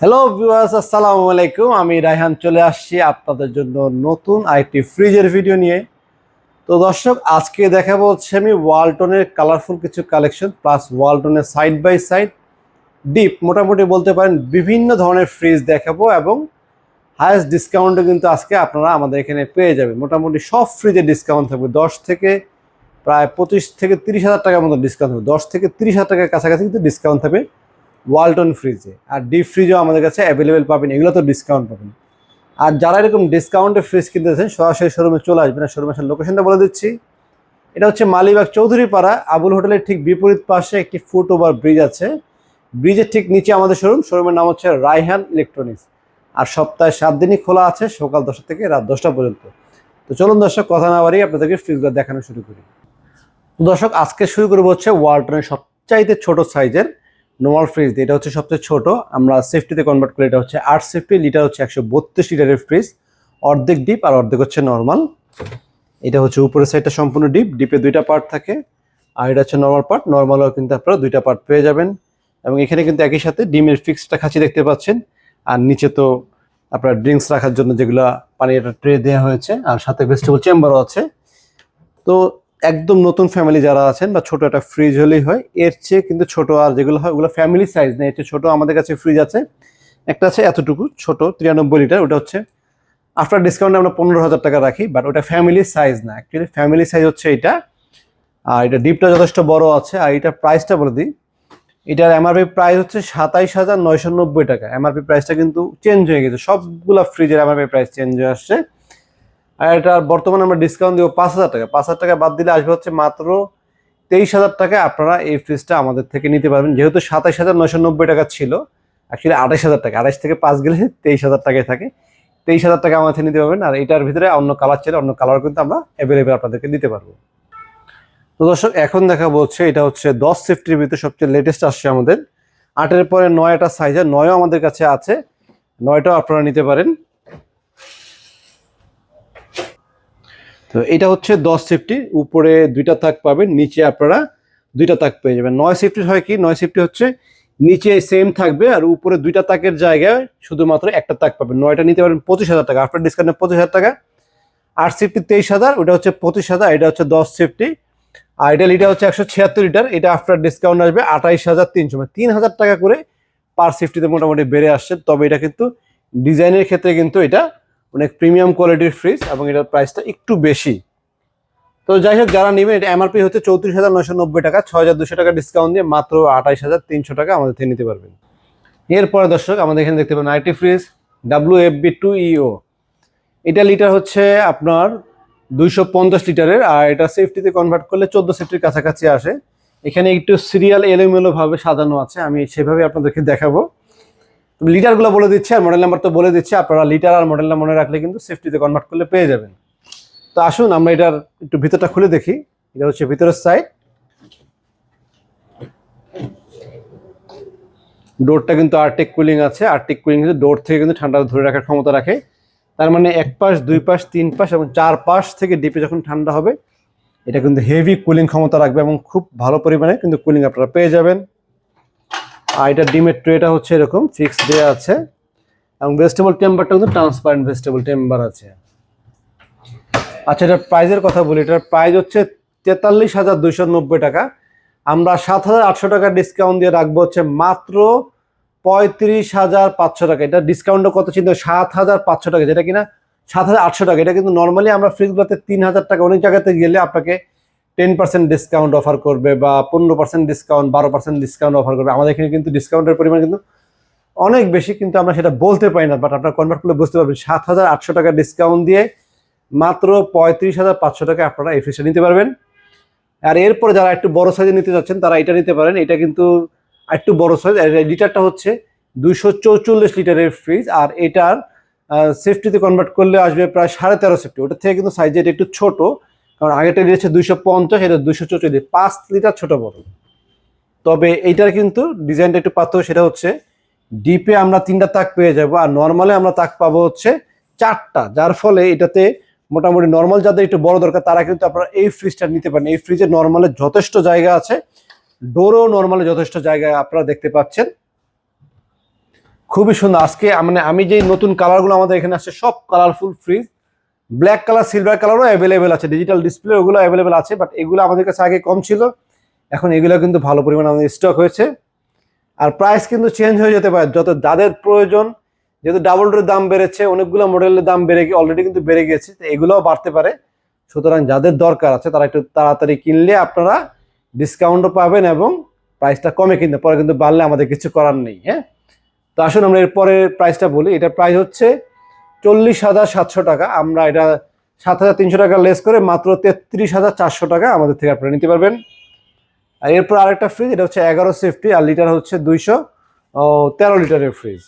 Hello viewers আসসালামু আলাইকুম। আমি রায়হান চলে আসছি আপনাদের জন্য নতুন আরেকটি ফ্রিজের ভিডিও নিয়ে। তো দর্শক, আজকে দেখাবো হচ্ছে আমি ওয়ালটনের কালারফুল কিছু কালেকশন প্লাস ওয়ালটনের সাইড বাই সাইড ডিপ মোটামুটি বলতে পারেন বিভিন্ন ধরনের ফ্রিজ দেখাবো এবং হায়েস্ট ডিসকাউন্টও কিন্তু আজকে আপনারা আমাদের এখানে পেয়ে যাবেন। মোটামুটি সব ফ্রিজে ডিসকাউন্ট থাকবে। দশ থেকে প্রায় পঁচিশ থেকে তিরিশ হাজার টাকার মতো ডিসকাউন্ট থাকবে। দশ থেকে তিরিশ হাজার টাকার কাছাকাছি কিন্তু ডিসকাউন্ট থাকবে। ওয়ালটন ফ্রিজে আর ডিপ ফ্রিজও আমাদের কাছে অ্যাভেলেবেল পাবেন। এগুলো তো ডিসকাউন্ট পাবেন। আর যারা এরকম ডিসকাউন্টে ফ্রিজ কিনতেছেন সরাসরি শোরুমে চলে আসবেন। আর শোরুমের লোকেশনটা বলে দিচ্ছি। এটা হচ্ছে মালিবাগ চৌধুরী পাড়া আবুল হোটেলের ঠিক বিপরীত পাশে একটি ফুট ওভার ব্রিজ আছে। ব্রিজের ঠিক নিচে আমাদের শোরুম শোরুমের নাম হচ্ছে রায়হান ইলেকট্রনিক্স আর সপ্তাহে সাত দিনই খোলা আছে, সকাল দশটা থেকে রাত দশটা পর্যন্ত। তো চলুন দর্শক, কথা না বাড়িয়ে আপনাদেরকে ফ্রিজগুলো দেখানো শুরু করি। দর্শক, আজকে শুরু করব হচ্ছে ওয়ালটনের সবচাইতে ছোট সাইজের নর্মাল ফ্রিজ এটা হচ্ছে সবচেয়ে ছোট। আমরা সেফটিতে কনভার্ট করি, এটা হচ্ছে আট সেফটি লিটার হচ্ছে একশো বত্রিশ লিটারের ফ্রিজ অর্ধেক ডিপ আর অর্ধেক হচ্ছে নর্মাল এটা হচ্ছে উপরের সাইডটা সম্পূর্ণ ডিপ ডিপে দুইটা পার্ট থাকে। আর এটা হচ্ছে নর্মাল পার্ট নর্মালও কিন্তু আপনারা দুইটা পার্ট পেয়ে যাবেন। এবং এখানে কিন্তু একই সাথে ডিমের ফিক্সটা খাঁচি দেখতে পাচ্ছেন। আর নিচে তো আপনার ড্রিঙ্কস রাখার জন্য যেগুলো পানির একটা ট্রে দেওয়া হয়েছে। আর সাথে ভেজিটেবল চেম্বারও আছে। তো একদম নতুন ফ্যামিলি যারা আছেন বা ছোট একটা ফ্রিজ হলেই হয়, এর চেয়ে কিন্তু ছোট আর যেগুলো হয়, ওগুলো ফ্যামিলি সাইজ নেই, এর চেয়ে ছোট আমাদের কাছে ফ্রিজ আছে। একটা আছে এতটুকু, ছোট, তিরানব্বই লিটার ওটা হচ্ছে আফটার ডিসকাউন্ট আমরা পনেরো হাজার টাকা রাখি বাট ওটা ফ্যামিলি সাইজ না। অ্যাকচুয়ালি ফ্যামিলি সাইজ হচ্ছে এটা, আর এটা ডিপটা যথেষ্ট বড় আছে, আর এটার প্রাইসটা বলে দিই। এটার এমআরপি প্রাইস হচ্ছে সাতাইশ হাজার নয়শো নব্বই টাকা। এমআরপি প্রাইসটা কিন্তু চেঞ্জ হয়ে গেছে, সবগুলো ফ্রিজের এমআরপি প্রাইস চেঞ্জ হয়ে আসছে। আর এটার বর্তমানে আমরা ডিসকাউন্ট দিব পাঁচ হাজার টাকা। পাঁচ হাজার টাকা বাদ দিলে আসবে হচ্ছে মাত্র তেইশ হাজার টাকায় আপনারা এই ফ্রিজটা আমাদের থেকে নিতে পারবেন। যেহেতু সাতাইশ হাজার নয়শো নব্বই টাকা ছিল অ্যাকচুয়ালি আঠাইশ হাজার টাকা। আঠাইশ থেকে পাঁচ গেলে তেইশ হাজার টাকায় থাকে। তেইশ হাজার টাকা আমাদের নিতে পারবেন। আর এটার ভিতরে অন্য কালার ছিল অন্য কালার কিন্তু আমরা অ্যাভেলেবেল আপনাদেরকে দিতে পারব। তো দর্শক, এখন দেখা বলছে এটা হচ্ছে দশ সেফটির ভিতরে সবচেয়ে লেটেস্ট আসছে আমাদের। আটের পরে নয়টা সাইজের নয়ও আমাদের কাছে আছে। নয়টাও আপনারা নিতে পারেন। তো এটা হচ্ছে দশ সেফটি উপরে দুইটা তাক পাবেন, নিচে আপনারা দুইটা তাক পেয়ে যাবেন। নয় সেফটি হয় কি? নয় সেফটি হচ্ছে নিচে সেম থাকবে আর উপরে দুইটা তাকের জায়গায় শুধুমাত্র একটা তাক পাবেন। নয়টা নিতে পারেন পঁচিশ হাজার টাকা। আফটার ডিসকাউন্টে পঁচিশ হাজার টাকা। আট সেফটি তেইশ হাজার, ওটা হচ্ছে পঁচিশ হাজার, এটা হচ্ছে দশ সেফটি আর এটা লিটার হচ্ছে একশো ছিয়াত্তর লিটার, এটা আফটার ডিসকাউন্ট আসবে আঠাইশ হাজার তিনশো। মানে তিন হাজার টাকা করে পার সেফটিতে মোটামুটি বেড়ে আসছে। তবে এটা কিন্তু ডিজাইনের ক্ষেত্রে কিন্তু এটা অনেক প্রিমিয়াম কোয়ালিটির ফ্রিজ এবং এটার প্রাইসটা একটু বেশি। তো যাই হোক, যারা নেবেন, এটা এমআরপি হচ্ছে চৌত্রিশ হাজার নয়শো নব্বই টাকা, ছয় হাজার দুশো টাকা ডিসকাউন্ট দিয়ে মাত্র আঠাইশ হাজার তিনশো টাকা আমাদের থেকে নিতে পারবেন। এরপরে দর্শক, আমাদের এখানে দেখতে পাবেন IT fridge W F B two EO এটা লিটার হচ্ছে আপনার দুইশো পঞ্চাশ লিটারের আর এটা সেফটিতে কনভার্ট করলে চোদ্দ সেফটির কাছাকাছি আসে। এখানে একটু সিরিয়াল এলোমেলোভাবে সাজানো আছে, আমি সেভাবে আপনাদেরকে দেখাবো। লিটারগুলো বলে দিচ্ছে আর মডেল নাম্বার তো বলে দিচ্ছে। আপনারা লিটার আর মডেল নাম্বার মনে রাখলে কিন্তু সেফটিতে কনভার্ট করলে পেয়ে যাবেন। তো আসুন, আমরা এটার একটু ভিতরটা খুলে দেখি। এটা হচ্ছে ভিতরের সাইড ডোরটা কিন্তু আর্টিক কুলিং আছে। আর্টিক কুলিং কিন্তু ডোর থেকে কিন্তু ঠান্ডা ধরে রাখার ক্ষমতা রাখে। তার মানে এক পাশ, দুই পাশ, তিন পাশ এবং চার পাশ থেকে ডিপে যখন ঠান্ডা হবে, এটা কিন্তু হেভি কুলিং ক্ষমতা রাখবে এবং খুব ভালো পরিমাণে কিন্তু কুলিং আপনারা পেয়ে যাবেন। আর ডিমের ট্রেটা হচ্ছে এরকম ফিক্স দেওয়া আছে। এবং ভেজিটেবল টেম্বারটা কিন্তু ট্রান্সপারেন্ট ভেজিটেবল টেম্বার আছে। আচ্ছা এটার প্রাইজের কথা বলি। এটার প্রাইস হচ্ছে তেতাল্লিশ হাজার দুইশো নব্বই টাকা। আমরা সাত হাজার আটশো টাকা ডিসকাউন্ট দিয়ে রাখব হচ্ছে মাত্র পঁয়ত্রিশ হাজার পাঁচশো টাকা। এটা ডিসকাউন্টও কত ছিল সাত হাজার পাঁচশো টাকা। যেটা কিনা সাত হাজার আটশো টাকা। এটা কিন্তু নর্মালি আমরা ফ্রিজগুলোতে তিন হাজার টাকা অনেক জায়গাতে গেলে আপনাকে টেন পার্সেন্ট ডিসকাউন্ট অফার করবে বা পনেরো পার্সেন্ট ডিসকাউন্ট বারো পার্সেন্ট ডিসকাউন্ট অফার করবে। আমাদের এখানে কিন্তু ডিসকাউন্টের পরিমাণ কিন্তু অনেক বেশি, কিন্তু আমরা সেটা বলতে পারি না বাট আপনার কনভার্ট করলে বুঝতে পারবেন। সাত হাজার আটশো টাকা ডিসকাউন্ট দিয়ে মাত্র পঁয়ত্রিশ হাজার পাঁচশো টাকা আপনারা এই ফ্রিজটা নিতে পারবেন। আর এরপরে যারা একটু বড় সাইজে নিতে যাচ্ছেন, তারা এটা নিতে পারেন। এটা কিন্তু একটু বড় সাইজ লিটারটা হচ্ছে দুইশো চৌচল্লিশ লিটারের ফ্রিজ আর এটার সেফটিতে কনভার্ট করলে আসবে প্রায় সাড়ে তেরো সেফটি ওটার থেকে কিন্তু সাইজ এটা একটু ছোট। কারণ আগেটা দিয়েছে দুইশো পঞ্চাশ, এটা দুইশো চৌচল্লিশ পাঁচ লিটার ছোট বড় তবে এইটার কিন্তু ডিজাইনটা একটু পাত্র সেটা হচ্ছে ডিপে আমরা তিনটা তাক পেয়ে যাব, আর নর্মালে আমরা তাক পাবো হচ্ছে চারটা, যার ফলে এটাতে মোটামুটি নর্মাল যাদের একটু বড় দরকার, তারা কিন্তু আপনারা এই ফ্রিজটা নিতে পারেন। এই ফ্রিজে নর্মালে যথেষ্ট জায়গা আছে, ডোরও নর্মালে যথেষ্ট জায়গা আপনারা দেখতে পাচ্ছেন। খুবই সুন্দর। আজকে মানে আমি যেই নতুন কালারগুলো আমাদের এখানে আসছে, সব colourful fridge black colour silver কালারও অ্যাভেলেবেল আছে। ডিজিটাল ডিসপ্লে ওগুলো অ্যাভেলেবেল আছে বাট এগুলো আমাদের কাছে আগে কম ছিল। এখন এগুলো কিন্তু ভালো পরিমাণে আমাদের স্টক হয়েছে। আর প্রাইস কিন্তু চেঞ্জ হয়ে যেতে পারে। যত যাদের প্রয়োজন, যেহেতু ডাবল ডোরের দাম বেড়েছে, অনেকগুলো মডেলের দাম বেড়ে গিয়ে অলরেডি কিন্তু বেড়ে গেছে তো এগুলোও বাড়তে পারে। সুতরাং যাদের দরকার আছে, তারা একটু তাড়াতাড়ি কিনলে আপনারা ডিসকাউন্টও পাবেন এবং প্রাইসটা কমে কিনতে। পরে কিন্তু বাড়লে আমাদের কিছু করার নেই হ্যাঁ? তো আসুন আমরা এরপরে প্রাইসটা বলি। এটা প্রাইস হচ্ছে চল্লিশ হাজার সাতশো টাকা। আমরা এটা সাত হাজার তিনশো টাকা লেস করে মাত্র তেত্রিশ হাজার চারশো টাকা আমাদের থেকে আপনারা নিতে পারবেন। আর এরপর আরেকটা ফ্রিজ এটা হচ্ছে এগারো সেফটি আর লিটার হচ্ছে দুইশো তেরো লিটারের ফ্রিজ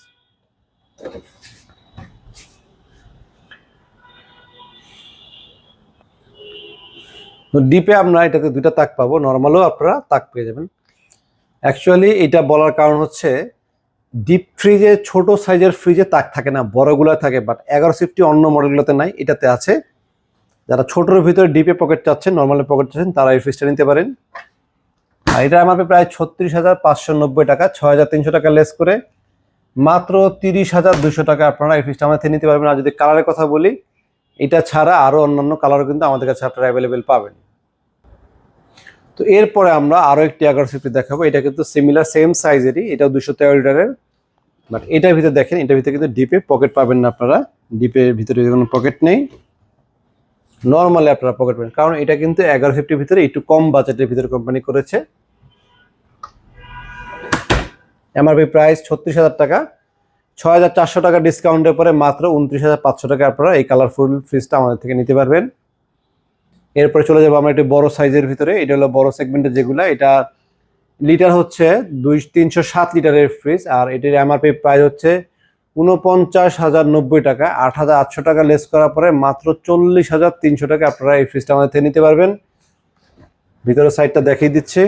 ডিপে আমরা এটাতে দুইটা তাক পাবো। নর্মালও আপনারা তাক পেয়ে যাবেন। অ্যাকচুয়ালি এটা বলার কারণ হচ্ছে ডিপ ফ্রিজে, ছোট সাইজের ফ্রিজে তাক থাকে না বড়গুলো থাকে বাট এগারো সিফটি অন্য মডেলগুলোতে নাই, এটাতে আছে। যারা ছোটোর ভিতরে ডিপে পকেট চাচ্ছেন নর্মালি পকেট চাচ্ছেন, তারা এই ফ্রিজটা নিতে পারেন। আর এটা আমাকে প্রায় ছত্রিশ হাজার পাঁচশো নব্বই টাকা, ছয় হাজার তিনশো টাকা লেস করে। মাত্র তিরিশ হাজার দুশো টাকা আপনারা এই ফ্রিজটা আমাদের নিতে পারবেন। আর যদি কালারের কথা বলি, এটা ছাড়া আরও অন্যান্য কালারও কিন্তু আমাদের কাছে আপনারা অ্যাভেলেবেল পাবেন। তো এরপরে আমরা আরও একটি এগারো সিফটি দেখাবো। এটা কিন্তু সিমিলার সেম সাইজেরই এটাও দুশো তেরো লিটারের। বাট এটার ভিতরে দেখেন, এটার ভিতরে কিন্তু ডিপে পকেট পাবেন না আপনারা। ডিপের ভিতরে কোনো পকেট নেই। নর্মালি আপনারা পকেট পাবেন। কারণ এটা কিন্তু এগারো ফিফটির ভিতরে একটু কম বাজেটের ভিতরে কোম্পানি করেছে। এমআরপি প্রাইস ছত্রিশ হাজার টাকা। ছয় হাজার চারশো টাকা ডিসকাউন্টের পরে মাত্র উনত্রিশ হাজার পাঁচশো টাকা আপনারা এই কালারফুল ফ্রিজটা আমাদের থেকে নিতে পারবেন। এরপরে চলে যাব আমরা একটু বড় সাইজের ভিতরে। এটা হলো বড় সেগমেন্টের যেগুলো। এটা লিটার হচ্ছে দুই, তিনশো সাত লিটারের ফ্রিজ আর এটির এমআরপি প্রাইস হচ্ছে উনপঞ্চাশ হাজার নব্বই টাকা। আট হাজার আটশো টাকা লেস করার পরে মাত্র চল্লিশ হাজার তিনশো টাকা আপনারা এই ফ্রিজটা আমাদের থেকে নিতে পারবেন। ভিতরের সাইডটা দেখিয়ে দিচ্ছে।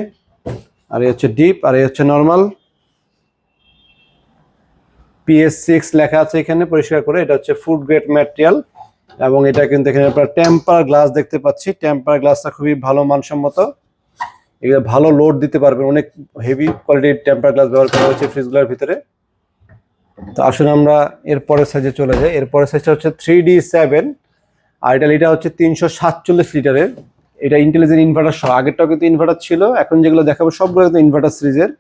আর এই হচ্ছে ডিপ আর এই হচ্ছে নর্মাল পিএস সিক্স লেখা আছে এখানে, পরিষ্কার করে। এটা হচ্ছে ফুড গ্রেড ম্যাটেরিয়াল এবং এটা কিন্তু এখানে আপনার টেম্পার গ্লাস দেখতে পাচ্ছি। টেম্পার গ্লাসটা খুবই ভালো, মানসম্মত। এগুলো ভালো লোড দিতে পারবেন। অনেক হেভি কোয়ালিটির টেম্পার গ্লাস ব্যবহার করা হয়েছে ফ্রিজগুলোর ভিতরে। তো আসুন আমরা এরপরের সাইজে চলে যাই। এরপরের সাইজটা হচ্ছে থ্রি ডি সেভেন আর এটা লিটার হচ্ছে তিনশো সাতচল্লিশ লিটারের এটা ইন্টেলিজেন্ট ইনভার্টার সহ। আগেরটাও কিন্তু ইনভার্টার ছিল। এখন যেগুলো দেখাবো, সবগুলো কিন্তু ইনভার্টার সিরিজের।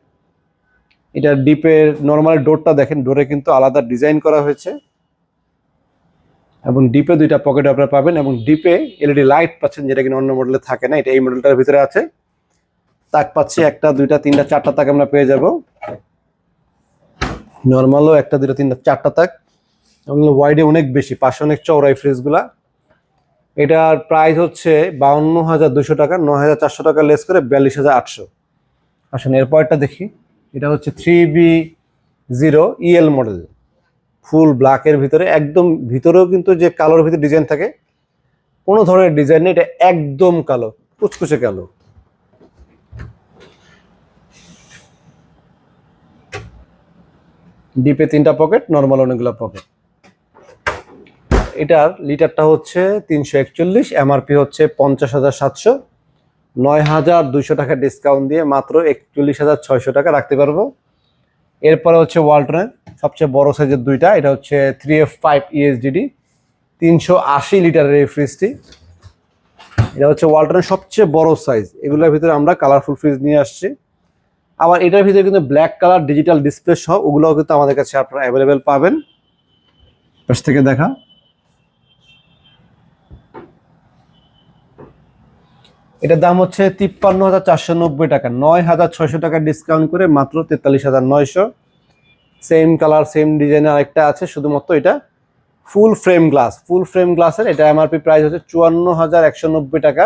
এটা ডিপের নর্মাল ডোরটা দেখেন। ডোরে কিন্তু আলাদা ডিজাইন করা হয়েছে। এবং ডিপে দুইটা পকেট আপনারা পাবেন এবং ডিপে এলইডি লাইট পাচ্ছেন যেটা কিনা অন্য মডেলে থাকে না, এটা এই মডেলটার ভিতরে আছে। তাক পাচ্ছি একটা, দুইটা, তিনটা, চারটা তাক আমরা পেয়ে যাব। নর্মালও একটা, দুইটা, তিনটা, চারটা তাক। এবং ওয়াইডে অনেক বেশি, পাশে অনেক চওড়াই ফ্রিজগুলা এটার প্রাইস হচ্ছে বাউন্ন হাজার দুশো টাকা ন হাজার চারশো টাকা লেস করে বিয়াল্লিশ হাজার আটশো। আসুন, এরপরটা দেখি। এটা হচ্ছে three B zero EL model full ব্ল্যাকের ভিতরে, একদম ভিতরেও কিন্তু যে কালোর ভিতরে ডিজাইন থাকে, কোনো ধরনের ডিজাইন নেই, এটা একদম কালো, কুচকুচে কালো। ডিপে তিনটা পকেট নর্মাল অনেকগুলো পকেট এটার লিটারটা হচ্ছে তিনশো একচল্লিশ এমআরপি হচ্ছে পঞ্চাশ হাজার সাতশো। নয় হাজার দুইশো টাকা ডিসকাউন্ট দিয়ে মাত্র একচল্লিশ হাজার ছয়শো টাকা রাখতে পারব। এরপরে হচ্ছে ওয়ালটনের সবচেয়ে বড় সাইজের দুইটা, এটা হচ্ছে থ্রি এফ ফাইভ ইএসডিডি তিনশো আশি লিটারের এই ফ্রিজটি এটা হচ্ছে ওয়ালটনের সবচেয়ে বড় সাইজ এগুলোর ভিতরে আমরা কালারফুল ফ্রিজ নিয়ে আসছি। আবার এটার ভিতরে কিন্তু ব্ল্যাক কালার ডিজিটাল ডিসপ্লে সহ ওগুলোও কিন্তু আমাদের কাছে আপনারা অ্যাভেলেবেল পাবেন। পাশ থেকে দেখা। এটার দাম হচ্ছে তিপ্পান্ন হাজার চারশো নব্বই টাকা। নয় হাজার ছয়শো টাকা ডিসকাউন্ট করে মাত্র তেতাল্লিশ হাজার নয়শো। সেম কালার সেম ডিজাইনের আরেকটা আছে, শুধুমাত্র এটা full frame glass full frame গ্লাসের এটা এমআরপি প্রাইস হচ্ছে চুয়ান্ন হাজার একশো নব্বই টাকা।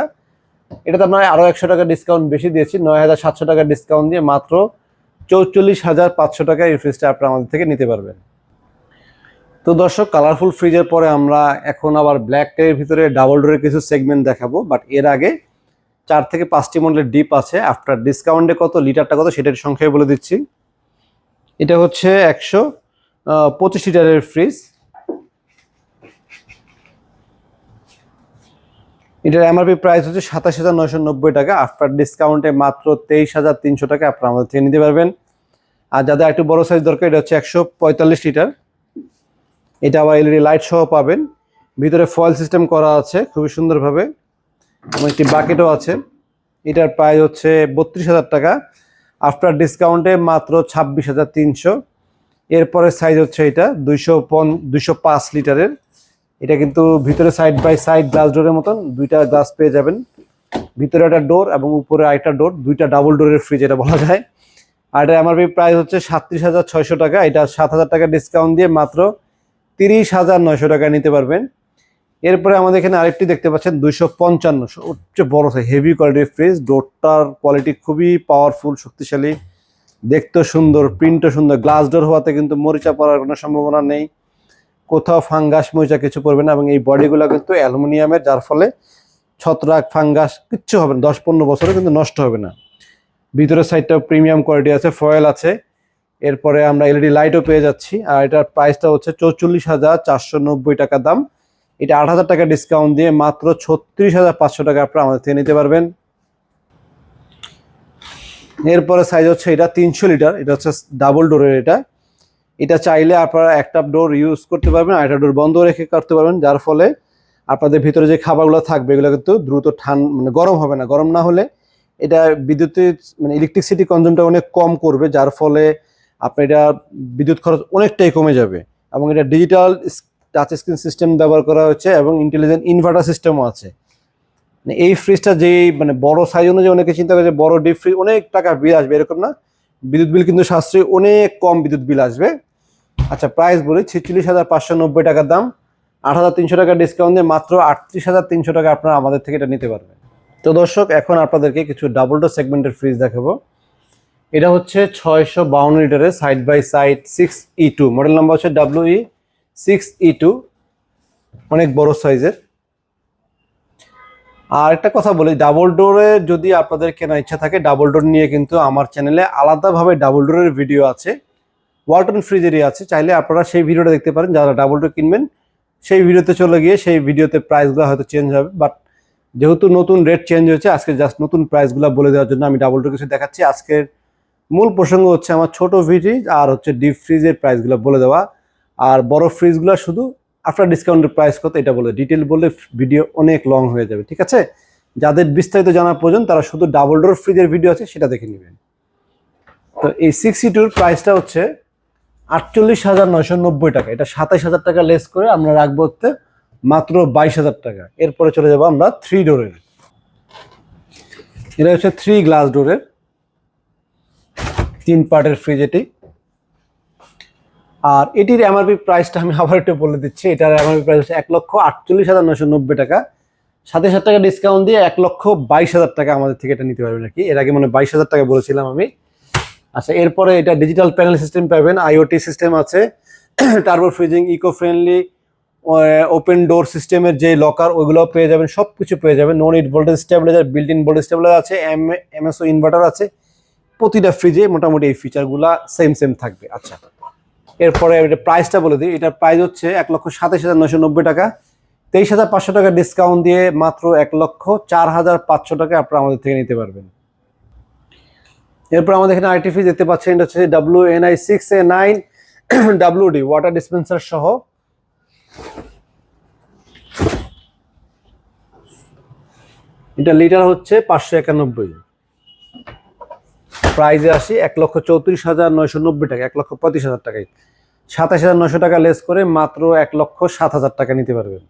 এটাতে আপনার আরও একশো টাকা ডিসকাউন্ট বেশি দিয়েছি, নয় হাজার সাতশো টাকা ডিসকাউন্ট দিয়ে মাত্র চৌচল্লিশ হাজার পাঁচশো টাকা এই ফ্রিজটা আপনারা আমাদের থেকে নিতে পারবেন। তো দর্শক কালারফুল ফ্রিজের পরে আমরা এখন আবার ব্ল্যাক এর ভিতরে ডাবল ডোরের কিছু সেগমেন্ট দেখাবো বাট এর আগে চার থেকে পাঁচটি মডেলের ডিপ আছে। আফটার ডিসকাউন্টে কত লিটারটা কত সেটার সংখ্যায় বলে দিচ্ছি। এটা হচ্ছে একশো পঁচিশ লিটারের ফ্রিজ এটার এমআরপি প্রাইস হচ্ছে সাতাশ হাজার নয়শো নব্বই টাকা। আফটার ডিসকাউন্টে মাত্র তেইশ হাজার তিনশো টাকা আপনারা আমাদের থেকে নিতে পারবেন। আর যাদের একটু বড় সাইজ দরকার, এটা হচ্ছে একশো পঁয়তাল্লিশ লিটার। এটা আবার এলইডি লাইট সহ পাবেন। ভিতরে ফয়েল সিস্টেম করা আছে খুবই সুন্দরভাবে। এবং একটি বাকেটও আছে। এটার প্রাইস হচ্ছে বত্রিশ হাজার টাকা। আফটার ডিসকাউন্টে মাত্র ছাব্বিশ হাজার তিনশো। এরপরের সাইজ হচ্ছে এটা, দুইশো পন, দুইশো পাঁচ লিটারের। এটা কিন্তু ভিতরে সাইড বাই সাইড গ্লাস ডোরের মতন, দুইটা গ্লাস পেয়ে যাবেন। ভিতরে একটা ডোর এবং উপরে আরেকটা ডোর দুইটা ডাবল ডোরের ফ্রিজ এটা বলা যায়। আর এটা এমআরপি প্রাইস হচ্ছে সাতত্রিশ হাজার ছয়শো টাকা। এটা সাত হাজার টাকা ডিসকাউন্ট দিয়ে মাত্র তিরিশ হাজার নয়শো টাকা নিতে পারবেন। এরপরে আমাদের এখানে আরেকটি দেখতে পাচ্ছেন দুইশো পঞ্চান্ন সবচেয়ে বড় হেভি কোয়ালিটির ফ্রিজ ডোরটার কোয়ালিটি খুবই পাওয়ারফুল শক্তিশালী দেখতে সুন্দর প্রিন্টও সুন্দর। গ্লাস ডোর হওয়াতে কিন্তু মরিচা পড়ার কোনো সম্ভাবনা নেই। কোথাও ফাঙ্গাস মরিচা কিছু পড়বে না এবং এই বডিগুলো কিন্তু অ্যালুমিনিয়ামের, যার ফলে ছত্রাক ফাঙ্গাস কিচ্ছু হবে না। দশ পনেরো বছরে কিন্তু নষ্ট হবে না। ভিতরের সাইডটা প্রিমিয়াম কোয়ালিটি আছে ফয়েল আছে। এরপরে আমরা এলইডি লাইটও পেয়ে যাচ্ছি। আর এটার প্রাইসটা হচ্ছে চৌচল্লিশ হাজার চারশো নব্বই টাকা দাম। এটা আট হাজার টাকা ডিসকাউন্ট দিয়ে মাত্র ছত্রিশ হাজার পাঁচশো টাকা আপনারা আমাদের থেকে নিতে পারবেন। এরপরে সাইজ হচ্ছে এটা তিনশো লিটার এটা হচ্ছে ডাবল ডোরের এটা। এটা চাইলে আপনারা একটা ডোর ইউজ করতে পারবেন, আর একটা ডোর বন্ধ রেখে করতে পারবেন, যার ফলে আপনাদের ভিতরে যে খাবারগুলো থাকবে, এগুলো কিন্তু দ্রুত ঠান মানে গরম হবে না। গরম না হলে এটা বিদ্যুতের মানে ইলেকট্রিসিটি কনজিউমটা অনেক কম করবে, যার ফলে আপনার এটা বিদ্যুৎ খরচ অনেকটাই কমে যাবে। এবং এটা ডিজিটাল টাচ স্ক্রিন সিস্টেম ব্যবহার করা হচ্ছে এবং ইন্টেলিজেন্ট ইনভার্টার সিস্টেমও আছে। মানে এই ফ্রিজটা যেই মানে বড় সাইজ অনুযায়ী অনেকে চিন্তা করে যে বড় ডিপ ফ্রিজ অনেক টাকা বিল আসবে, এরকম না। বিদ্যুৎ বিল কিন্তু সাশ্রয়ী, অনেক কম বিদ্যুৎ বিল আসবে। আচ্ছা প্রাইস বলি, ছেচল্লিশ হাজার পাঁচশো নব্বই টাকার দাম। আট হাজার তিনশো টাকা ডিসকাউন্ট দিয়ে মাত্র আটত্রিশ হাজার তিনশো টাকা আপনারা আমাদের থেকে এটা নিতে পারবেন। তো দর্শক, এখন আপনাদেরকে কিছু ডাবল ডোর সেগমেন্টের ফ্রিজ দেখাবো। এটা হচ্ছে ছয়শো বাউন্ন লিটারের side by side six E two model number হচ্ছে W E six E two অনেক বড় সাইজের আর একটা কথা বলি ডাবল ডোরে যদি আপনাদের কেনার ইচ্ছা থাকে ডাবল ডোর নিয়ে কিন্তু আমার চ্যানেলে আলাদাভাবে ডাবল ডোরের ভিডিও আছে। ওয়ালটন ফ্রিজেরই আছে, চাইলে আপনারা সেই ভিডিওটা দেখতে পারেন। যারা ডাবল ডোর কিনবেন, সেই ভিডিওতে চলে গিয়ে সেই ভিডিওতে প্রাইসগুলো হয়তো চেঞ্জ হবে। বাট যেহেতু নতুন রেট চেঞ্জ হয়েছে, আজকে জাস্ট নতুন প্রাইসগুলো বলে দেওয়ার জন্য আমি ডাবল ডোর কিছু দেখাচ্ছি। আজকের মূল প্রসঙ্গ হচ্ছে আমার ছোট ফ্রিজ আর হচ্ছে ডিপ ফ্রিজের প্রাইসগুলো বলে দেওয়া। আর বড় ফ্রিজগুলো শুধু আফটার ডিসকাউন্টের প্রাইস কত এটা বলে ডিটেল বলে ভিডিও অনেক লং হয়ে যাবে, ঠিক আছে? যাদের বিস্তারিত জানার প্রয়োজন, তারা শুধু ডাবল ডোর ফ্রিজের ভিডিও আছে, সেটা দেখে নেবেন। তো এই সিক্স টুর প্রাইসটা হচ্ছে আটচল্লিশ হাজার নয়শো নব্বই টাকা। এটা সাতাইশ হাজার টাকা লেস করে আমরা রাখব হচ্ছে মাত্র বাইশ হাজার টাকা। এরপরে চলে যাব আমরা থ্রি ডোরের এটা হচ্ছে থ্রি গ্লাস ডোরের তিন পার্টের ফ্রিজ এটি। আর এটির এমআরপি প্রাইসটা আমি আবার একটু বলে দিচ্ছি। এটার এমআরপি প্রাইস হচ্ছে এক লক্ষ আটচল্লিশ হাজার নশো নব্বই টাকা। সাতাশ হাজার টাকা ডিসকাউন্ট দিয়ে এক লক্ষ বাইশ হাজার টাকা আমাদের থেকে এটা নিতে পারবেন নাকি এর আগে মানে বাইশ হাজার টাকা বলেছিলাম আমি। আচ্ছা এরপরে এটা ডিজিটাল প্যানেল সিস্টেম পাবেন আইওটি সিস্টেম আছে। Turbo freezing eco friendly open door সিস্টেমের যে লকার ওইগুলো পেয়ে যাবেন সব কিছু পেয়ে যাবেন। Non it voltage stabiliser built in voltage stabiliser আছে এম এমএসও ইনভার্টার আছে। প্রতিটা ফ্রিজে মোটামুটি এই ফিচারগুলো সেম সেম থাকবে। আচ্ছা এরপরে প্রাইসটা বলে দিই। এটার প্রাইস হচ্ছে এক লক্ষ সাতাশ হাজার নশো নব্বই টাকা। তেইশ হাজার পাঁচশো টাকা ডিসকাউন্ট দিয়ে মাত্র এক লক্ষ চার হাজার পাঁচশো টাকা আপনারা আমাদের থেকে নিতে পারবেন। এরপর আমাদের এখানে আইটি ফ্রিজ দেখতে পাচ্ছেন, এটা হচ্ছে W N I six A nine W D water dispenser সহ। এটা লিটার হচ্ছে পাঁচশো একানব্বই। প্রাইজে আসি এক লক্ষ চৌত্রিশ হাজার নয়শো নব্বই টাকা, এক লক্ষ পঁয়ত্রিশ হাজার টাকায়। সাতাশ হাজার নয়শো টাকা লেস করে মাত্র এক লক্ষ সাত হাজার টাকা নিতে পারবেন।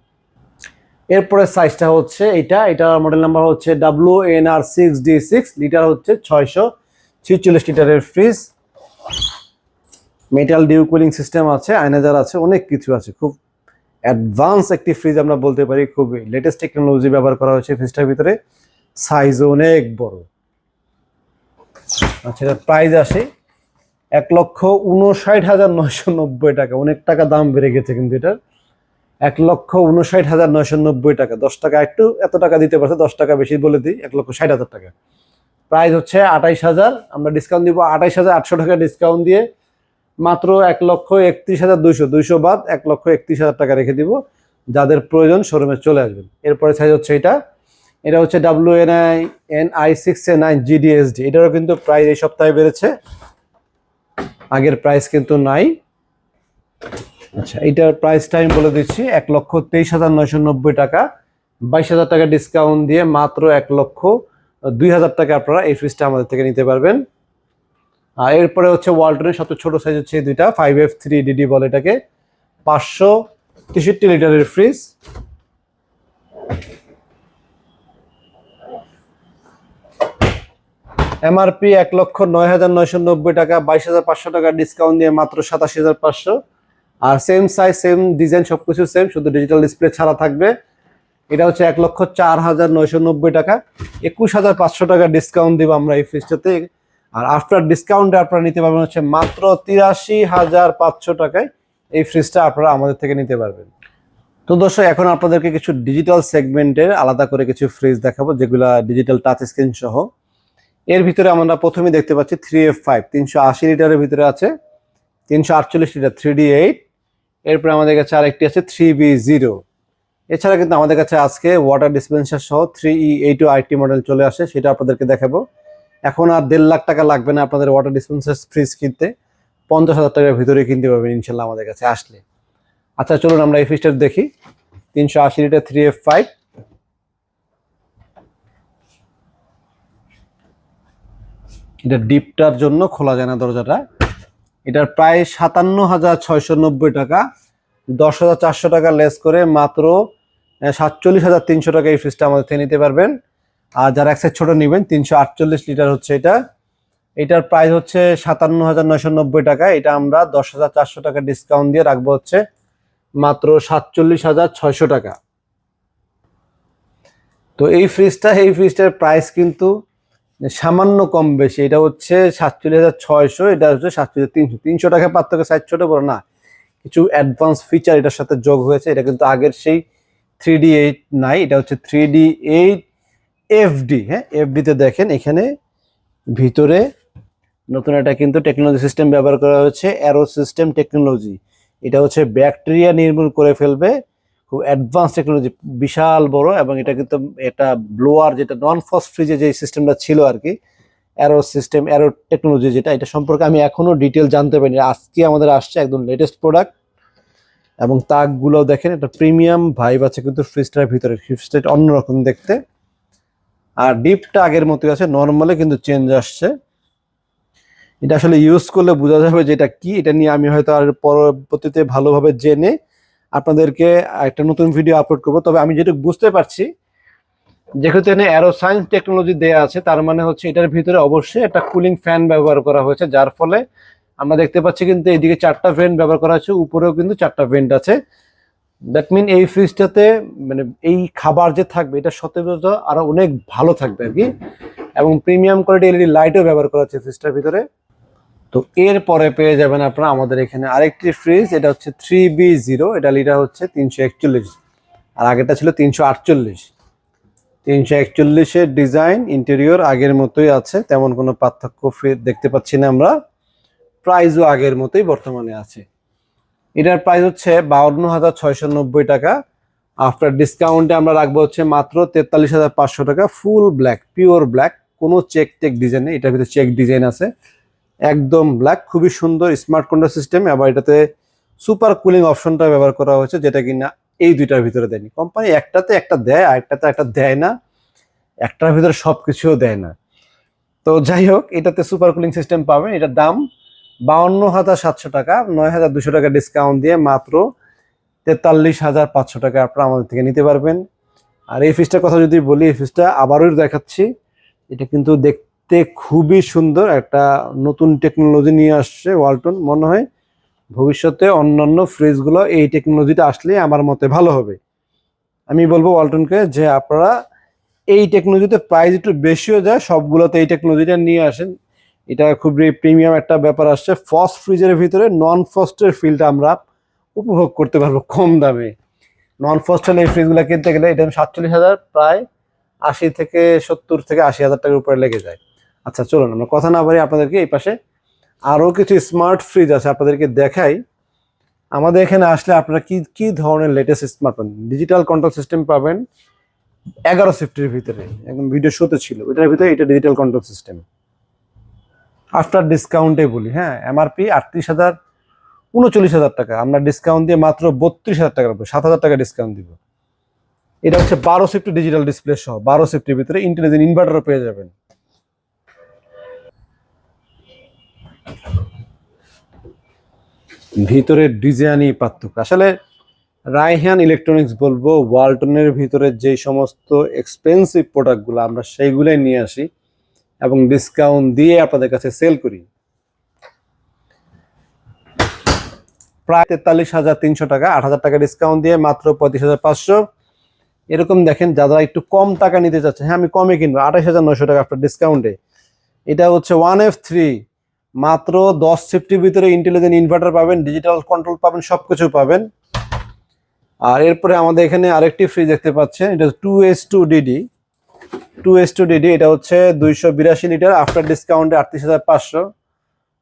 এরপরে সাইজটা হচ্ছে এটা এটা মডেল নাম্বার হচ্ছে W N R six D six litre হচ্ছে ছয়শো ছিচল্লিশ লিটারের fridge metal dew cooling system আছে, আয়নাজার আছে, অনেক কিছু আছে। খুব অ্যাডভান্স একটি ফ্রিজ আমরা বলতে পারি খুব লেটেস্ট টেকনোলজি ব্যবহার করা হয়েছে ফ্রিজটার ভিতরে। সাইজও অনেক বড়। আচ্ছা এটার প্রাইস আসে এক লক্ষ উনষাট হাজার নয়শো নব্বই টাকা। অনেক টাকা দাম বেড়ে গেছে কিন্তু এটার। এক লক্ষ উনষাট হাজার নয়শো নব্বই টাকা। দশ টাকা একটু এত টাকা দিতে পারছে, দশ টাকা বেশি বলে দিই, এক লক্ষ ষাট হাজার টাকা। প্রাইস হচ্ছে আঠাইশ হাজার, আমরা ডিসকাউন্ট দিব আঠাইশ হাজার আটশো টাকা ডিসকাউন্ট দিয়ে মাত্র এক লক্ষ একত্রিশ হাজার দুইশো। দুইশো বাদ এক লক্ষ একত্রিশ হাজার টাকা রেখে দিব। যাদের প্রয়োজন শোরুমে চলে আসবেন। এরপরে সাইজ হচ্ছে এটা। এটা হচ্ছে W N I N I six A nine GDSD এটারও কিন্তু প্রাইস এই সপ্তাহে বেড়েছে। আগের প্রাইস কিন্তু নাই। আচ্ছা এটার প্রাইসটা আমি বলে দিচ্ছি, এক লক্ষ তেইশ হাজার নয়শো নব্বই টাকা। বাইশ হাজার টাকা ডিসকাউন্ট দিয়ে মাত্র এক লক্ষ দুই হাজার টাকা আপনারা এই ফ্রিজটা আমাদের থেকে নিতে পারবেন। আর এরপরে হচ্ছে ওয়ালটনের সবচেয়ে ছোট সাইজ হচ্ছে দুইটা ফাইভ এফ থ্রি ডিডি বলে এটাকে। পাঁচশো তেষট্টি লিটারের ফ্রিজ এমআরপি এক লক্ষ নয় হাজার নয়শো নব্বই টাকা, বাইশ হাজার পাঁচশো টাকা ডিসকাউন্ট দিয়ে মাত্র সাতাশি হাজার পাঁচশো। আর সেম সাইজ সেম ডিজাইন সব কিছু সেম শুধু ডিজিটাল ডিসপ্লে ছাড়া থাকবে। এটা হচ্ছে এক লক্ষ চার হাজার নয়শো নব্বই টাকা। একুশ হাজার পাঁচশো টাকা ডিসকাউন্ট দিব আমরা এই ফ্রিজটাতে আর আফটার ডিসকাউন্টে আপনারা নিতে পারবেন হচ্ছে মাত্র তিরাশি হাজার পাঁচশো টাকায় এই ফ্রিজটা আপনারা আমাদের থেকে নিতে পারবেন। তো দর্শক, এখন আপনাদেরকে কিছু ডিজিটাল সেগমেন্টের আলাদা করে কিছু ফ্রিজ দেখাবো, যেগুলা ডিজিটাল টাচ স্ক্রিন সহ। এর ভিতরে আমরা প্রথমে দেখতে পাচ্ছি থ্রি এফ ফাইভ তিনশো আশি লিটারের ভিতরে আছে, তিনশো আটচল্লিশ লিটার থ্রি ডি এইট এরপরে আমাদের কাছে আরেকটি আছে থ্রি বি জিরো এছাড়া কিন্তু আমাদের কাছে আজকে ওয়াটার ডিসপেন্সার সহ three E eight IT model চলে আসে, সেটা আপনাদেরকে দেখাবো। এখন আর দেড় লাখ টাকা লাগবে না আপনাদের ওয়াটার ডিসপেন্সার ফ্রিজ কিনতে, পঞ্চাশ হাজার টাকার ভিতরে কিনতে পারবেন ইনশাল্লাহ আমাদের কাছে আসলে। আচ্ছা চলুন আমরা এই ফ্রিজটা দেখি। তিনশো আশি লিটার থ্রি এফ ফাইভ এটা ডিপটার জন্য খোলা যায় না দরজাটা। এটার প্রায় সাতান্ন হাজার ছয়শো নব্বই টাকা দশ হাজার চারশো টাকা লেস করে মাত্র সাতচল্লিশ হাজার তিনশো টাকা এই ফ্রিজটা আমাদের থেকে নিতে পারবেন। আর যারা এক সাইজ ছোটো নেবেন, তিনশো আটচল্লিশ লিটার হচ্ছে এটা। এটার প্রাইস হচ্ছে সাতান্ন হাজার নয়শো নব্বই টাকা, এটা আমরা দশ হাজার চারশো টাকা ডিসকাউন্ট দিয়ে রাখব হচ্ছে মাত্র সাতচল্লিশ হাজার ছয়শো টাকা। তো এই ফ্রিজটা এই ফ্রিজটার প্রাইস কিন্তু সামান্য কম বেশি। এটা হচ্ছে সাতচল্লিশ হাজার ছয়শো, এটা হচ্ছে সাতচল্লিশ তিনশো। তিনশো টাকা পার্থক্য, সাইজ ছোট, বড় না। কিছু অ্যাডভান্স ফিচার এটার সাথে যোগ হয়েছে। এটা কিন্তু আগের সেই থ্রি ডি এইট নাই, এটা হচ্ছে থ্রি ডি এইট এফডি হ্যাঁ এফডিতে দেখেন, এখানে ভিতরে নতুন একটা কিন্তু টেকনোলজি সিস্টেম ব্যবহার করা হয়েছে অ্যারো সিস্টেম টেকনোলজি এটা হচ্ছে ব্যাকটেরিয়া নির্মূল করে ফেলবে খুব অ্যাডভান্স টেকনোলজি বিশাল বড় এবং এটা কিন্তু এটা ব্লোয়ার যেটা নন ফস্ট ফ্রিজে যে সিস্টেমটা ছিল আর কি অ্যারো সিস্টেম অ্যারো টেকনোলজি যেটা, এটা সম্পর্কে আমি এখনও ডিটেল জানতে পারিনি। আজকে আমাদের আসছে একদম লেটেস্ট প্রোডাক্ট এবং তাকগুলো দেখেন, এটা প্রিমিয়াম ভাইব আছে কিন্তু ফ্রিজটার ভিতরে ফ্রিজটা অন্যরকম দেখতে। আর ডিপটা আগের মতোই আছে নর্মালে কিন্তু চেঞ্জ আসছে। এটা আসলে ইউজ করলে বোঝা যাবে যে এটা কি, এটা নিয়ে আমি হয়তো আর পরবর্তীতে ভালোভাবে জেনে আপনাদেরকে একটা নতুন ভিডিও আপলোড করব। তবে আমি যেটুকু বুঝতে পারছি, যেহেতু এখানে অ্যারো সায়েন্স টেকনোলজি দেওয়া আছে, তার মানে হচ্ছে এটার ভিতরে অবশ্যই একটা কুলিং ফ্যান ব্যবহার করা হয়েছে, যার ফলে আমরা দেখতে পাচ্ছি কিন্তু এইদিকে চারটা ভেন্ট ব্যবহার করা হয়েছে, উপরেও কিন্তু চারটা ভেন্ট আছে। দ্যাট মিন এই ফ্রিজটাতে মানে এই খাবার যে থাকবে, এটা সতেজতা আরও অনেক ভালো থাকবে আর কি। এবং প্রিমিয়াম কোয়ালিটি এলইডি লাইটও ব্যবহার করা হচ্ছে ফ্রিজটার ভিতরে। তো এরপরে পেয়ে যাবেন আপনারা আমাদের এখানে আরেকটি ফ্রিজ এটা হচ্ছে থ্রি বি জিরো এটা লিটার হচ্ছে তিনশো একচল্লিশ। আর আগেরটা ছিল তিনশো আটচল্লিশ। তিনশো একচল্লিশের ডিজাইন ইন্টেরিয়র আগের মতোই আছে, তেমন কোনো পার্থক্য দেখতে পাচ্ছি না আমরা। প্রাইসও আগের মতোই বর্তমানে আছে। এটার প্রাইস হচ্ছে বাউন্ন হাজার ছয়শো নব্বই টাকা। আফটার ডিসকাউন্টে আমরা রাখব হচ্ছে মাত্র তেতাল্লিশ হাজার পাঁচশো টাকা ফুল ব্ল্যাক পিওর ব্ল্যাক কোনো চেক টেক ডিজাইন নেই। এটার ভিতরে চেক ডিজাইন আছে। একদম ব্ল্যাক খুবই সুন্দর স্মার্ট কন্ট্রোল সিস্টেম আবার এটাতে সুপার কুলিং অপশনটা ব্যবহার করা হয়েছে, যেটা কিনা এই দুইটার ভিতরে দেয়নি। কোম্পানি একটাতে একটা দেয়, আর একটাতে একটা দেয় না, একটার ভিতরে সব কিছুও দেয় না। তো যাই হোক, এটাতে সুপার কুলিং সিস্টেম পাবেন, এটার দাম বাউন্ন হাজার সাতশো টাকা, নয় হাজার দুশো টাকা ডিসকাউন্ট দিয়ে মাত্র তেতাল্লিশ হাজার পাঁচশো টাকা আপনারা আমাদের থেকে নিতে পারবেন। আর এই ফিসটার কথা যদি বলি, এই ফিসটা আবারও দেখাচ্ছি, এটা কিন্তু দেখতে খুবই সুন্দর। একটা নতুন টেকনোলজি নিয়ে আসছে ওয়ালটন। মনে হয় ভবিষ্যতে অন্যান্য ফ্রিজগুলো এই টেকনোলজিটা আসলে আমার মতে ভালো হবে। আমি বলব ওয়ালটনকে যে আপনারা এই টেকনোলজিতে প্রাইস একটু বেশিও যায় সবগুলোতে এই টেকনোলজিটা নিয়ে আসেন। এটা খুবই প্রিমিয়াম একটা ব্যাপার আসছে। ফস্ট ফ্রিজের ভিতরে নন ফস্টের ফিলটা আমরা উপভোগ করতে পারব কম দামে। নন ফস্ট এই ফ্রিজগুলো কিনতে গেলে এটা সাতচল্লিশ হাজার, প্রায় আশি থেকে সত্তর থেকে আশি হাজার টাকার উপরে লেগে যায়। আচ্ছা চলুন, আমরা কথা না বলি আপনাদেরকে এই পাশে আরও কিছু স্মার্ট ফ্রিজ আছে আপনাদেরকে দেখাই। আমাদের এখানে আসলে আপনারা কি কি ধরনের latest smart smartphone digital control system পাবেন এগারো সিফটির ভিতরে। একদম ভিডিও শোতে ছিল। এটার ভিতরে এটা ডিজিটাল কন্ট্রোল সিস্টেম আফটার ডিসকাউন্টে বলি হ্যাঁ এমআরপি আটত্রিশ হাজার, উনচল্লিশ হাজার টাকা। আমরা ডিসকাউন্ট দিয়ে মাত্র বত্রিশ হাজার টাকা সাত হাজার টাকা ডিসকাউন্ট দিব। এটা হচ্ছে বারো সিফটি ডিজিটাল ডিসপ্লে সহ, বারো সিফটির ভিতরে ইন্টেলিজেন্ট ইনভার্টারও পেয়ে যাবেন। ভিতরের ডিজাইনই পার্থক্য। আসলে রায়হান ইলেকট্রনিক্স বলব, ওয়ালটনের ভিতরে যে সমস্ত এক্সপেন্সিভ প্রোডাক্টগুলো আমরা সেইগুলোই নিয়ে আসি এবং ডিসকাউন্ট দিয়ে আপনাদের কাছে সেল করি। প্রায় তেতাল্লিশ হাজার তিনশো টাকা, আট হাজার টাকা ডিসকাউন্ট দিয়ে মাত্র পঁয়ত্রিশ হাজার পাঁচশো। এরকম দেখেন, যারা একটু কম টাকা নিতে চাচ্ছে হ্যাঁ আমি কমে কিনবো আঠাশ হাজার নয়শো টাকা আপনার ডিসকাউন্টে এটা হচ্ছে ওয়ান এফ থ্রি মাত্র দশ সিফটির ভিতরে ইন্টেলিজেন্ট ইনভার্টার পাবেন ডিজিটাল কন্ট্রোল পাবেন সব কিছু পাবেন। আর এরপরে আমাদের এখানে আরেকটি ফ্রিজ দেখতে পাচ্ছেন, এটা two S two DD two S two DD এটা হচ্ছে দুইশো বিরাশি লিটার আফটার ডিসকাউন্টে আটত্রিশ হাজার পাঁচশো।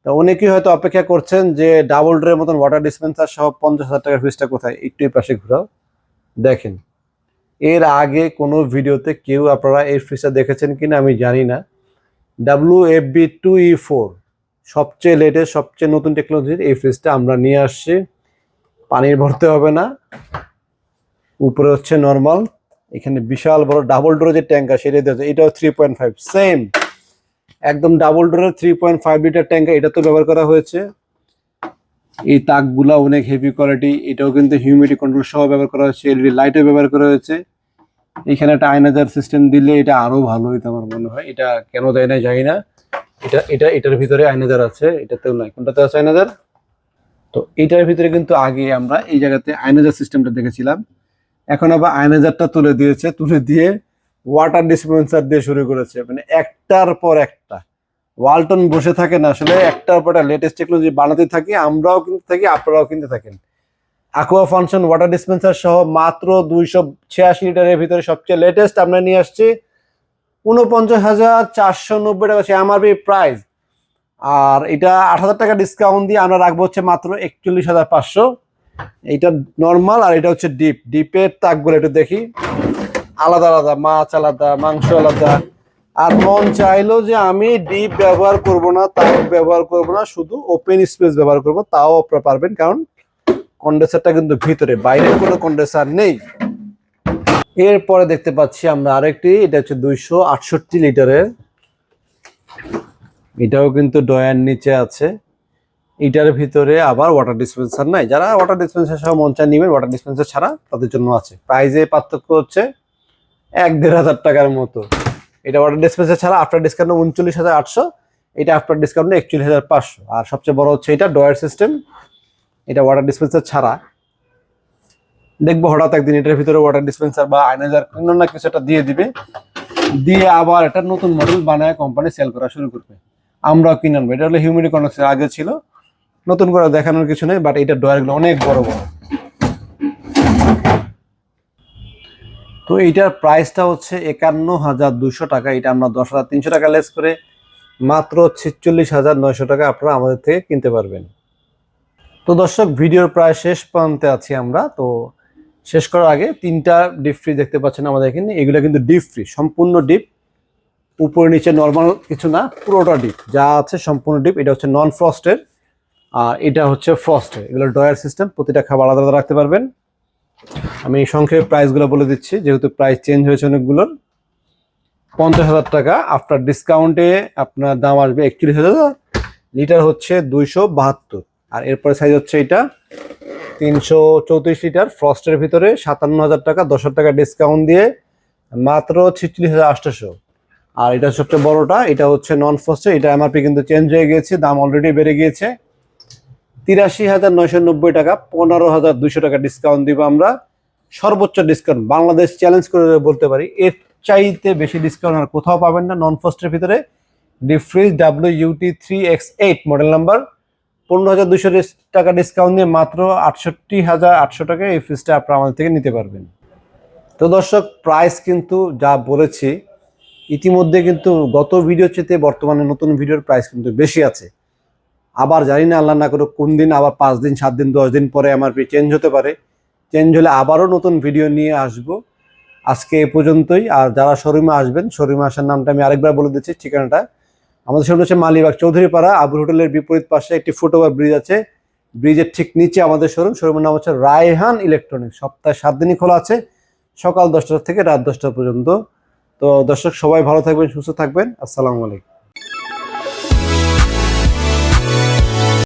তো অনেকেই হয়তো অপেক্ষা করছেন যে ডাবল ড্রের মতন ওয়াটার ডিসপেন্সার সহ পঞ্চাশ হাজার টাকার ফ্রিজটা কোথায়? একটু পাশে ঘুরাও, দেখেন। এর আগে কোনো ভিডিওতে কেউ আপনারা এই ফ্রিজটা দেখেছেন কিনা আমি জানি না। W F B two E four সবচেয়ে লেটেস্ট সবচেয়ে নতুন টেকনোলজির এই ফ্রিজটা আমরা নিয়ে আসছি। পানির ভরতে হবে না। উপরে হচ্ছে নর্মাল এখানে বিশাল বড় ডাবল ডোর যে ট্যাঙ্কার সেটা দিয়েছে এটাও থ্রি পয়েন্ট ফাইভ সেম একদম ডাবল ডোরের three point five litre tanker এটা তো ব্যবহার করা হয়েছে। এই তাকগুলা অনেক হেভি কোয়ালিটি এটাও কিন্তু হিউমিডিটি কন্ট্রোল সহ ব্যবহার করা হয়েছে। এলইডি লাইটও ব্যবহার করা হয়েছে। এখানে একটা আয়নাজার সিস্টেম দিলে এটা আরও ভালো হইতো আমার মনে হয়। এটা কেন দেয় না জানি না। এটা এটা, এটার ভিতরে আয়নাজার আছে, এটাতেও নাই। কোনটাতে আছে আয়নাজার তো এটার ভিতরে কিন্তু আগে আমরা এই জায়গাতে আয়নাজার সিস্টেমটা দেখেছিলাম। এখন আবার আয়নাজারটা তুলে দিয়েছে, তুলে দিয়ে ওয়াটার ডিসপেন্সার দিয়ে শুরু করেছে। মানে একটার পর একটা। ওয়ালটন বসে থাকে না আসলে, একটার পর একটা লেটেস্ট টেকনোলজি বানাতে থাকি, আমরাও কিন্তু থাকি, আপনারাও কিনতে থাকেন। Aqua ফাংশন ওয়াটার ডিসপেন্সার সহ মাত্র দুইশো ছিয়াশি লিটারের ভিতরে সবচেয়ে লেটেস্ট আমরা নিয়ে আসছি। উনপঞ্চাশ হাজার চারশো নব্বই টাকা হচ্ছে এমআরপি প্রাইস আর এটা আট হাজার টাকা ডিসকাউন্ট দিয়ে আমরা রাখব হচ্ছে মাত্র একচল্লিশ হাজার পাঁচশো। এইটা নর্মাল আর এটা হচ্ছে ডিপ ডিপের তাকগুলো একটু দেখি। আলাদা আলাদা, মাছ আলাদা, মাংস আলাদা। আর মন চাইলো যে আমি ডিপ ব্যবহার করব না, তাক ব্যবহার করব না, শুধু ওপেন স্পেস ব্যবহার করব, তাও আপনারা পারবেন। কারণ কন্ডেন্সারটা কিন্তু ভিতরে বাইরে কোনো কন্ডেন্সার নেই। এরপরে দেখতে পাচ্ছি আমরা আরেকটি, এটা হচ্ছে দুইশো আটষট্টি লিটারের। এটাও কিন্তু ডয়ার নিচে আছে। এটার ভিতরে আবার ওয়াটার ডিসপেন্সার নাই। যারা ওয়াটার ডিসপেন্সার সহ মঞ্চা নেবেন ওয়াটার ডিসপেন্সার ছাড়া তাদের জন্য আছে। প্রাইজে পার্থক্য হচ্ছে এক দেড় হাজার টাকার মতো। এটা ওয়াটার ডিসপেন্সার ছাড়া আফটার ডিসকাউন্ট উনচল্লিশ হাজার আটশো, এটা আফটার ডিসকাউন্ট একচল্লিশ হাজার পাঁচশো। আর সবচেয়ে বড় হচ্ছে এটা ডয়ার সিস্টেম এটা ওয়াটার ডিসপেন্সার ছাড়া। দেখব হঠাৎ একদিন এটার ভিতরে ওয়াটার ডিসপেন্সার বা আয়নাজার কোনো না কিছু একটা দিয়ে দিবে। দিয়ে আবার একটা নতুন মডেল বানায় কোম্পানি সেল করা শুরু করবে। আমরাও কিনে আনব। এটা হলো হিউমিডি কন্ডাক্টর আগে ছিল। নতুন করে দেখানোর কিছু নেই বাট এটা ডয়ারগুলো অনেক বড় বড়। তো এইটার প্রাইসটা হচ্ছে একান্ন হাজার দুশো টাকা। এটা আমরা দশ হাজার তিনশো টাকা লেস করে মাত্র ছেচল্লিশ হাজার নয়শো টাকা আপনারা আমাদের থেকে কিনতে পারবেন। তো দর্শক, ভিডিওর প্রায় শেষ প্রান্তে আছি আমরা। তো শেষ করার আগে তিনটা ডিপ ফ্রি দেখতে পাচ্ছেন আমাদের এখানে। এগুলো কিন্তু ডিপ ফ্রি সম্পূর্ণ ডিপ উপরে নিচে নর্মাল কিছু না, পুরোটা ডিপ যা আছে সম্পূর্ণ ডিপ এটা হচ্ছে নন ফ্রস্টের আর এটা হচ্ছে ফ্রস্টের এগুলো ডয়ার সিস্টেম প্রতিটা খাবার আলাদা আলাদা রাখতে পারবেন। আমি সংক্ষেপে প্রাইসগুলো বলে দিচ্ছি, যেহেতু প্রাইস চেঞ্জ হয়েছে অনেকগুলোর পঞ্চাশ হাজার টাকা আফটার ডিসকাউন্টে আপনার দাম আসবে একচল্লিশ হাজার লিটার হচ্ছে দুইশো বাহাত্তর। আর এরপরে সাইজ হচ্ছে এটা তিনশো চৌত্রিশ লিটার ফ্রস্টের ভিতরে সাতান্ন হাজার টাকা, দশ হাজার টাকা ডিসকাউন্ট দিয়ে মাত্র ছিচল্লিশ হাজার আটশোশো আর এটা সবচেয়ে বড়টা, এটা হচ্ছে নন ফ্রস্টের এটা এমআরপি কিন্তু চেঞ্জ হয়ে গিয়েছে, দাম অলরেডি বেড়ে গিয়েছে। তিরাশি হাজার নয়শো নব্বই টাকা, পনেরো হাজার দুশো টাকা ডিসকাউন্ট দিব আমরা। সর্বোচ্চ ডিসকাউন্ট বাংলাদেশ চ্যালেঞ্জ করে বলতে পারি, এর চাইতে বেশি ডিসকাউন্ট আর কোথাও পাবেন না নন ফ্রস্টের ভিতরে। Deep fridge W UT three X eight model number পনেরো হাজার দুশো টাকা ডিসকাউন্ট দিয়ে মাত্র আটষট্টি হাজার আটশো টাকা এই ফ্রিজটা আপনারা আমাদের থেকে নিতে পারবেন। তো দর্শক প্রাইস কিন্তু যা বলেছি, ইতিমধ্যে কিন্তু গত ভিডিও চেতে বর্তমানে নতুন ভিডিওর প্রাইস কিন্তু বেশি আছে। আবার জানি না আল্লাহ না করে কোন দিন আবার পাঁচ দিন, সাত দিন, দশ দিন পরে এমআরপি চেঞ্জ হতে পারে। চেঞ্জ হলে আবারও নতুন ভিডিও নিয়ে আসব। আজকে এ পর্যন্তই। আর যারা শোরুমে আসবেন, শোরুমে আসার নামটা আমি আরেকবার বলে দিচ্ছি, ঠিকানাটা আমাদের শোরুম হচ্ছে মালিবাগ চৌধুরীপাড়া, আবুল হোটেলের বিপরীত পাশে একটি ফুটওভার ব্রিজ আছে। ব্রিজের ঠিক নিচে আমাদের শোরুম শোরুমের নাম হচ্ছে রায়হান ইলেকট্রনিক সপ্তাহে সাত দিনই খোলা আছে, সকাল দশটা থেকে রাত দশটা পর্যন্ত। তো দর্শক, সবাই ভালো থাকবেন, সুস্থ থাকবেন। আসসালামু আলাইকুম।